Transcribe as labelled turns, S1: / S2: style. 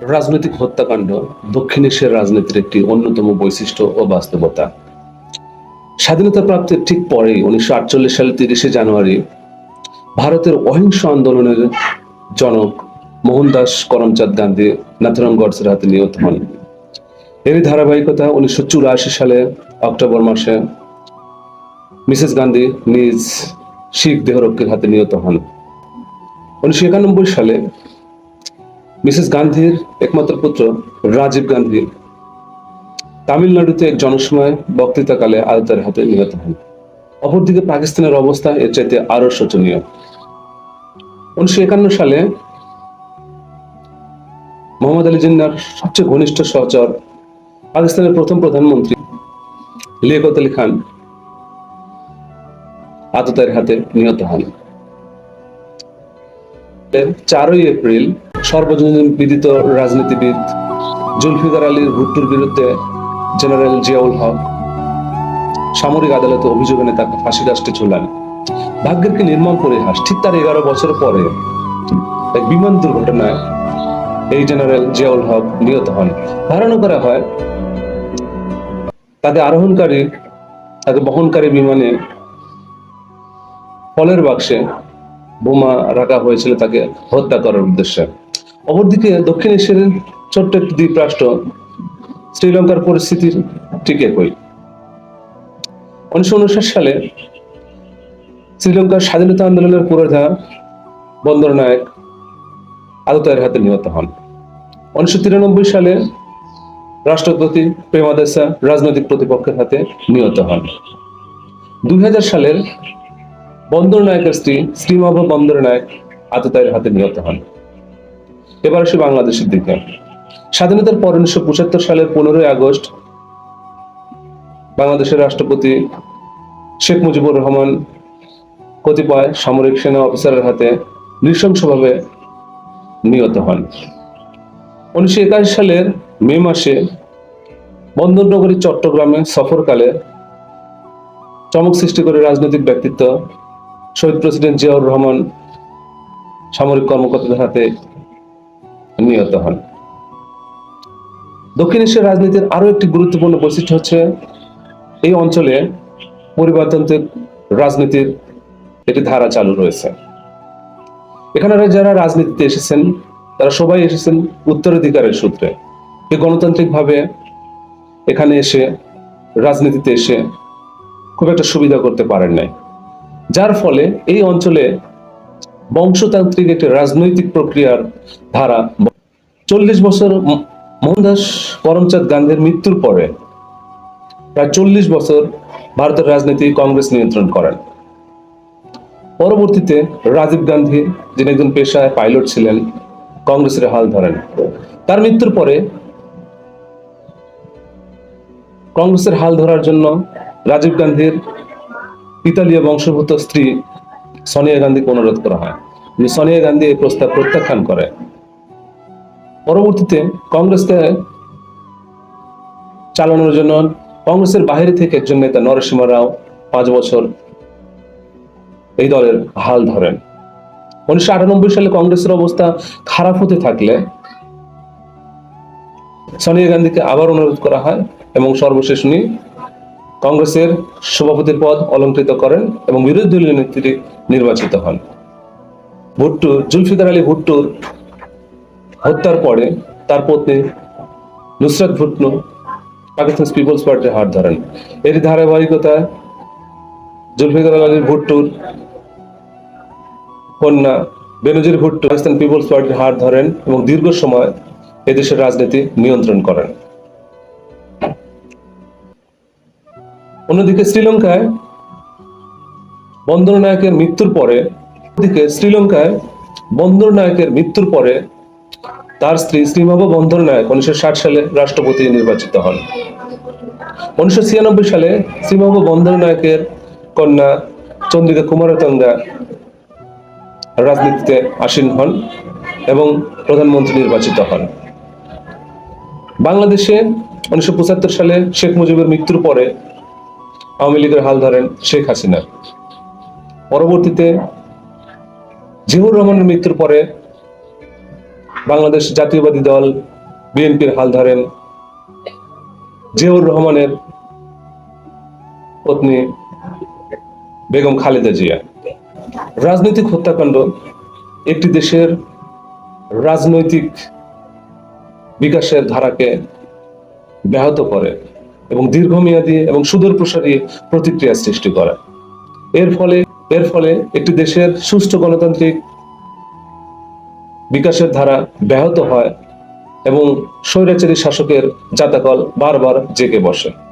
S1: রাজনৈতিক হত্যাকাণ্ড দক্ষিণ এশিয়ার রাজনীতির একটি অন্যতম বৈশিষ্ট্য ও বাস্তবতা। স্বাধীনতা প্রাপ্তির ঠিক পরেই উনিশশো আটচল্লিশ সালের তিরিশে জানুয়ারি ভারতের অহিংস আন্দোলনের জনক মোহনদাস করমচাঁদ গান্ধী নাথুরাম গডসের হাতে নিহত হন। এরই ধারাবাহিকতা উনিশশো চুরাশি সালে অক্টোবর মাসে মিসেস গান্ধী নিজ শিখ দেহরক্ষীর হাতে নিহত হন। উনিশশো একানব্বই সালে মিসেস গান্ধীর একমাত্র পুত্র রাজীব গান্ধী তামিলনাড়ুতে এক জনসময় বক্তৃতাকালে আদতের হাতে নিহত হন। অপরদিকে পাকিস্তানের অবস্থা এর চাইতে আরও শোচনীয়। উনিশশো একান্ন সালে মোহাম্মদ আলী জিন্নার সবচেয়ে ঘনিষ্ঠ সহচর পাকিস্তানের প্রথম প্রধানমন্ত্রী লিয়াকত আলী খান আততায়ের হাতে নিহত হন। চারই এপ্রিল সর্বজনীন বিদিত রাজনীতিবিদ জুলফিকার আলীর ভুট্টোর বিরুদ্ধে জেনারেল জিয়াউল হক সামরিক আদালতে অভিযোগ এনে তাকে ফাঁসি রাষ্ট্রে ঝুলান। ভাগ্যের কি নির্মম পরিহাস? ঠিক তার এগারো বছর পরে এক বিমান দুর্ঘটনায় এই জেনারেল জিয়াউল হক নিহত হন। ধারণা করা হয়, তাদের আরোহণকারী তাকে বহনকারী বিমানে ফলের বাক্সে বোমা রাখা হয়েছিল তাকে হত্যা করার উদ্দেশ্যে। অপরদিকে দক্ষিণ এশিয়ার ছোট্ট একটি দ্বীপ রাষ্ট্র শ্রীলঙ্কার পরিস্থিতির ঠিক একই। উনিশশো উনষাট সালে শ্রীলঙ্কার স্বাধীনতা আন্দোলনের পুরোধা বন্দর নায়ক আদতায়ের হাতে নিহত হন। উনিশশো তিরানব্বই সালে রাষ্ট্রপতি প্রেমাদেসা রাজনৈতিক প্রতিপক্ষের হাতে নিহত হন। দুই হাজার সালের বন্দর নায়কের স্ত্রী শ্রীমাভ বন্দর নায়ক আততায়ের হাতে নিহত হন। এবার আসি বাংলাদেশের দিকে। স্বাধীনতার পর উনিশশো পঁচাত্তর সালের পনেরোই আগস্ট বাংলাদেশের রাষ্ট্রপতি শেখ মুজিবুর রহমান কতিপয় সামরিক সেনা অফিসারের হাতে নৃশংসভাবে নিহত হন। উনিশশো একাশি সালের মে মাসে বন্দরনগরী, চট্টগ্রামে সফরকালে চমক সৃষ্টি করে রাজনৈতিক ব্যক্তিত্ব শহীদ প্রেসিডেন্ট জিয়াউর রহমান সামরিক কর্মকর্তাদের হাতে নিহত হন। দক্ষিণ এশিয়ার রাজনীতির আরও একটি গুরুত্বপূর্ণ বৈশিষ্ট্য হচ্ছে, এই অঞ্চলে পরিবারতান্ত্রিক রাজনীতির একটি ধারা চালু রয়েছে। এখানে যারা রাজনীতিতে এসেছেন, তারা সবাই এসেছেন উত্তরাধিকারের সূত্রে। এই গণতান্ত্রিক ভাবে এখানে এসে রাজনীতিতে এসে খুব একটা সুবিধা করতে পারেন নাই। যার ফলে এই অঞ্চলে বংশতান্ত্রিক একটি রাজনৈতিক প্রক্রিয়ার ধারা। চল্লিশ বছর মোহনদাস করমচাঁদ গান্ধীর মৃত্যুর পরে প্রায় চল্লিশ বছর ভারতের রাজনীতি কংগ্রেস নিয়ন্ত্রণ করেন। পরবর্তীতে রাজীব গান্ধী, যিনি একজন পেশায় পাইলট ছিলেন, কংগ্রেসের হাল ধরেন। তার মৃত্যুর পরে কংগ্রেসের হাল ধরার জন্য রাজীব গান্ধীর ইতালীয় বংশোদ্ভূত স্ত্রী সোনিয়া গান্ধীকে অনুরোধ করা হয়। সোনিয়া গান্ধী এই প্রস্তাব প্রত্যাখ্যান করে। পরবর্তীতে কংগ্রেসকে চালানোর জন্য কংগ্রেসের বাইরে থেকে একজন নেতা নরসিংহ রাও পাঁচ বছর এই দলের হাল ধরেন। উনিশশো আটানব্বই সালে কংগ্রেসের অবস্থা খারাপ হতে থাকলে সোনিয়া গান্ধীকে আবার অনুরোধ করা হয় এবং সর্বশেষ উনি কংগ্রেসের সভাপতির পদ অলঙ্কৃত করেন এবং বিরোধী দলীয় নেত্রী নির্বাচিত হন। ভুট্টু জুলফিদার আলী ভুট্টুর হত্যার পরে তার পত্নী নুসরাত ভুট্টু পাকিস্তান পিপলস পার্টির হাত ধরেন। এর ধারাবাহিকতায় জুলফিকার আলী ভুট্টুর কন্যা বেনজির ভুট্টো পাকিস্তান পিপলস পার্টির হাত ধরেন এবং দীর্ঘ সময় এদেশের রাজনীতি নিয়ন্ত্রণ করেন। অন্যদিকে শ্রীলঙ্কায় বন্দর নায়কের মৃত্যুর পরে দিকে শ্রীলঙ্কায় বন্দর নায়কের মৃত্যুর পরে তার স্ত্রী শ্রীমাভ বন্দর নায়ক উনিশশো ষাট সালে রাষ্ট্রপতি নির্বাচিত হন। উনিশশো ছিয়ানব্বই সালে শ্রীমাভ বন্দর নায়কের কন্যা চন্দ্রিকা কুমারতঙ্গা রাজনীতিতে আসীন হন এবং প্রধানমন্ত্রী নির্বাচিত হন। বাংলাদেশে উনিশশো পঁচাত্তর সালে শেখ মুজিবের মৃত্যুর পরে আওয়ামী লীগের হাল ধরেন শেখ হাসিনা। পরবর্তীতে জিহুর রহমানের মৃত্যুর পরে বাংলাদেশ জাতীয়বাদী দল বিএনপির হাল ধরেন জিয়াউর রহমানের পত্নী বেগম খালেদা জিয়া। রাজনৈতিক হত্যাকাণ্ড একটি দেশের রাজনৈতিক বিকাশের ধারাকে ব্যাহত করে। এবং দীর্ঘমেয়াদী এবং সুদূর প্রসারী প্রতিক্রিয়া সৃষ্টি করা। এর ফলে এর ফলে একটি দেশের সুষ্ঠু গণতান্ত্রিক বিকাশের ধারা ব্যাহত হয় এবং স্বৈরাচারী শাসকের জাতাকল বারবার জেগে বসে।